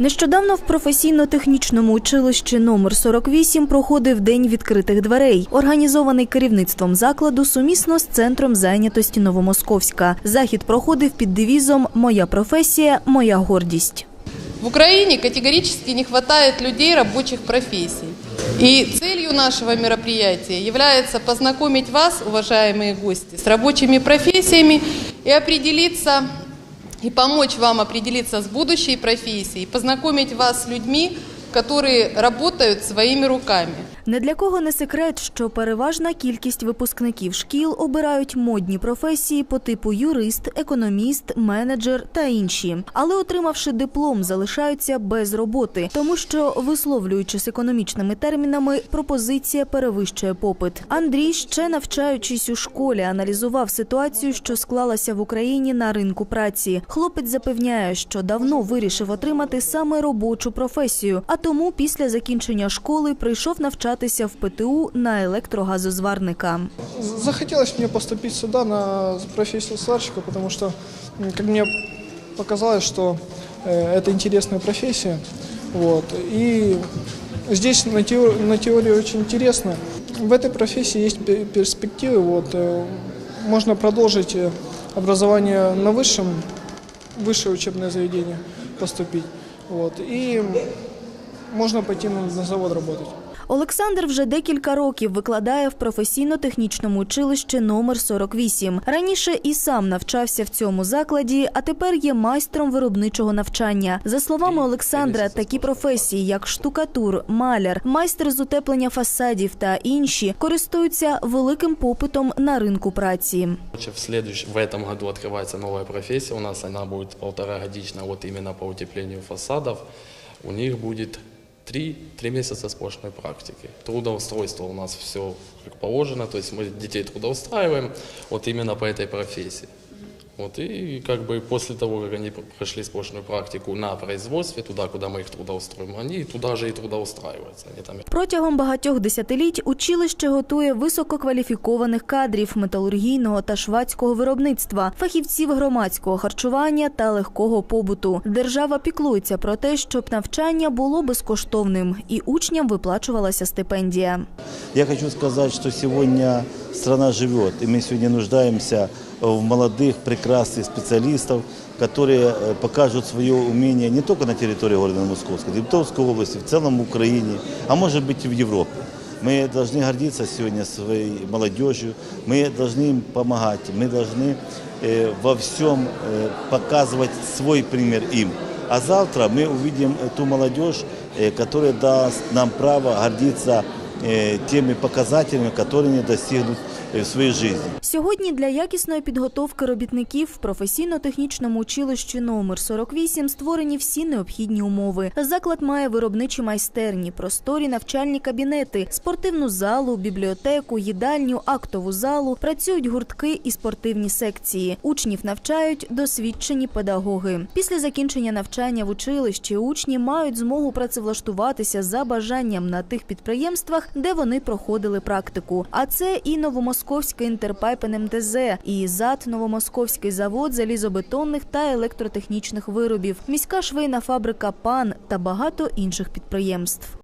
Нещодавно в професійно-технічному училищі номер 48 проходив день відкритих дверей, організований керівництвом закладу сумісно з центром зайнятості Новомосковська. Захід проходив під девізом Моя професія, моя гордість. В Украине категорически не хватает людей рабочих профессий. И целью нашего мероприятия является познакомить вас, уважаемые гости, с рабочими профессиями и определиться, и помочь вам определиться с будущей профессией, познакомить вас с людьми, которые работают своими руками. Не для кого не секрет, що переважна кількість випускників шкіл обирають модні професії по типу юрист, економіст, менеджер та інші. Але отримавши диплом, залишаються без роботи, тому що, висловлюючись економічними термінами, пропозиція перевищує попит. Андрій, ще навчаючись у школі, аналізував ситуацію, що склалася в Україні на ринку праці. Хлопець запевняє, що давно вирішив отримати саме робочу професію, а тому після закінчення школи прийшов навчатися в ПТУ на електрогазозварника. Захотелось мне поступить сюда на профессию сварщика, потому что, м, как мне показалось, что э, это интересная профессия. Вот. И здесь на, теор- на теории очень интересно. В этой профессии есть пе- перспективы. Вот. э, Можно продолжить э, образование на высшем, высшее учебное заведение поступить. Вот. И можно пойти на, на завод работать. Олександр вже декілька років викладає в професійно-технічному училищі номер 48. Раніше і сам навчався в цьому закладі, а тепер є майстром виробничого навчання. За словами Олександра, такі професії, як штукатур, маляр, майстер з утеплення фасадів та інші, користуються великим попитом на ринку праці. В, следующем, в этом году открывается новая профессия. У нас она будет полтора годичная, вот именно по утеплению фасадов. У них будет три, три месяца сплошной практики. Трудоустройство у нас все как положено, то есть мы детей трудоустраиваем вот именно по этой профессии. Вот, и как бы после того, как они прошли сплошную практику на производстве, туда, куда мы их трудоустроим, они туда же и трудоустраиваются. Они там Протягом багатьох десятиліть училище готує висококваліфікованих кадрів металургійного та швадського виробництва, фахівців громадського харчування та легкого побуту. Держава піклується про те, щоб навчання було безкоштовним і учням виплачувалася стипендія. Я хочу сказать, что сегодня страна живет, и мы сегодня нуждаемся в молодых, прекрасных специалистов, которые э, покажут свое умение не только на территории города Московской, Днепровской области, в целом в Украине, а может быть и в Европе. Мы должны гордиться сегодня своей молодежью, мы должны им помогать, мы должны э, во всем э, показывать свой пример им. А завтра мы увидим э, ту молодежь, э, которая даст нам право гордиться э, теми показателями, которые они достигнут э, в своей жизни. Сьогодні для якісної підготовки робітників в професійно-технічному училищі номер 48 створені всі необхідні умови. Заклад має виробничі майстерні, просторі навчальні кабінети, спортивну залу, бібліотеку, їдальню, актову залу. Працюють гуртки і спортивні секції. Учнів навчають досвідчені педагоги. Після закінчення навчання в училищі учні мають змогу працевлаштуватися за бажанням на тих підприємствах, де вони проходили практику. А це і Новомосковський інтерпайпен МТЗ, і ЗАД Новомосковський завод залізобетонних та електротехнічних виробів, міська швейна фабрика ПАН та багато інших підприємств.